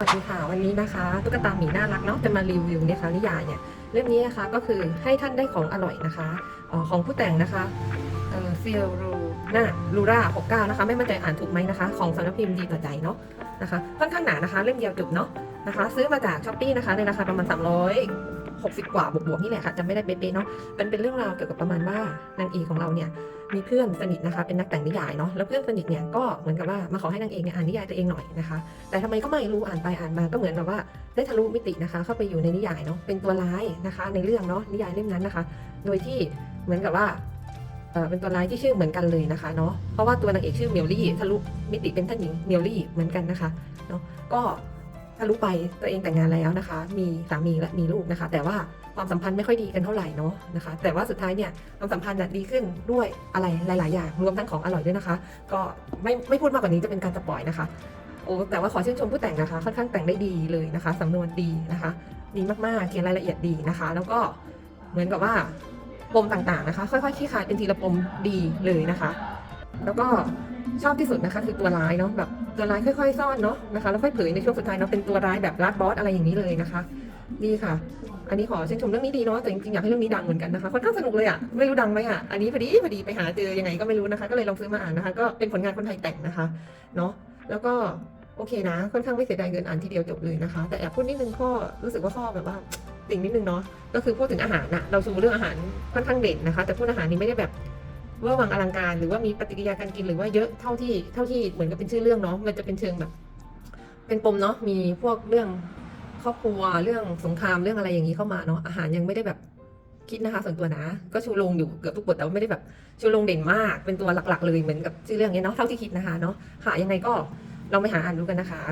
สวัสดีค่ะวันนี้นะคะตุ๊กตาหมีน่ารักเนาะจะมารีวิวเนี่ยค่ะนิยายเนี่ยเรื่องนี้นะคะก็คือให้ท่านได้ของอร่อยนะคะออของผู้แต่งนะคะเซียรูน่าลูรา69นะคะ ไม่มั่นใจอ่านถูกไหมนะคะ ของสำนักพิมพ์ดีต่อใจเนาะนะคะค่อนข้างหนานะคะ เล่มเดียวจบเนาะนะคะ ซื้อมาจากช้อปปี้นะคะในราคาประมาณ360 กว่าบวกๆนี่แหละค่ะจำไม่ได้เป๊ะๆเนาะเป็นเป็นเรื่องราวเกี่ยวกับประมาณว่านางเอกของเราเนี่ย มีเพื่อนสนิทนะคะ เป็นนักแต่งนิยายเนาะแล้วเพื่อนสนิทเนี่ยก็เหมือนกับว่ามาขอให้นางเอกเนี่ยอ่านนิยายตัวเองหน่อยนะคะ แต่ทำไมก็ไม่รู้อ่านไปอ่านมาก็เหมือนแบบว่าได้ทะลุมิตินะคะ เข้าไปอยู่ในนิยายเนาะเป็นตัวร้ายนะคะ ในเรื่องเนาะนิยายเล่มนั้นนะคะ โดยที่เหมือนกับว่าเออเป็นตัวร้ายที่ชื่อเหมือนกันเลยนะคะเนาะเพราะว่าตัวนางเอกชื่อเมียวลี่ทะลุมิติเป็นท่านหญิงเมียวลี่เหมือนกันนะคะเนาะก็ ทะลุไปตัวเองแต่งงานแล้วนะคะ มีสามีและมีลูกนะคะ แต่ว่าความสัมพันธ์ไม่ค่อยดีกันเท่าไหร่เนาะนะคะ แต่ว่าสุดท้ายเนี่ยความสัมพันธ์น่ะดีขึ้นด้วยอะไรหลาย ๆ อย่างรวมทั้งของอร่อยด้วยนะคะ ก็ไม่ไม่พูดมากกว่านี้จะเป็นการสปอยนะคะโอ้แต่ว่าขอชื่นชมผู้แต่งนะคะค่อนข้างแต่งได้ดีเลยนะคะสำนวนดีนะคะ ดีมากๆเขียนรายละเอียดดีนะคะ แล้วก็เหมือนกับว่าปมต่างๆนะคะ ค่อยๆคลี่คลายเป็นทีละปมดีเลยนะคะ แล้วก็ ชอบที่สุดนะคะ คือตัวร้ายเนาะแบบตัวร้ายค่อย ๆ ซ่อนเนาะนะคะแล้วค่อยเผยในช่วงสุดท้ายเนาะเป็นตัวร้ายแบบลาดบอสอะไรอย่างนี้เลยนะคะดีค่ะ อันนี้ขอชื่นชมเรื่องนี้ดีเนาะแต่จริงๆอยากให้เรื่องนี้ดังเหมือนกันนะคะค่อนข้างสนุกเลยอะ่ะไม่รู้ดังไหมอะ่ะอันนี้พอดีพอดีไปหาเจอยังไงก็ไม่รู้นะคะ ก็เลยลองซื้อมาอ่านนะคะ ก็เป็นผลงานคนไทยแต่งนะคะเนาะแล้วก็โอเคนะ ค่อนข้างไม่เสียดายเงินอ่านทีเดียวจบเลยนะคะ แต่แอบพูดนิดนึงข้อรู้สึกว่าข้อแบบว่าติ่งนิดนึงเนาะก็คือพูดถึงอาหารนะเราชูเรื่องอาหารค่อนข้างเด่นนะคะ แต่พูดอาหารนี้ไม่ได้แบบ วอร์วังอลังการหรือว่ามีปฏิกิริยาการกินหรือว่าเยอะเท่าที่เท่าที่เหมือนกับเป็นชื่อเรื่องเนาะมันจะเป็นเชิงแบบ เป็นปมเนาะมีพวกเรื่องครอบครัวเรื่องสงครามเรื่องอะไรอย่างนี้เข้ามาเนาะอาหารยังไม่ได้แบบคิดนะคะส่วนตัวนะ ก็ชูโรงอยู่เกือบทุกบทแต่ว่าไม่ได้แบบชูโรงเด่นมากเป็นตัวหลักๆ เลยเหมือนกับชื่อเรื่องนี้เนาะเท่าที่คิดนะคะเนาะค่ะยังไงก็ลองไปหาอ่านดูกันนะคะ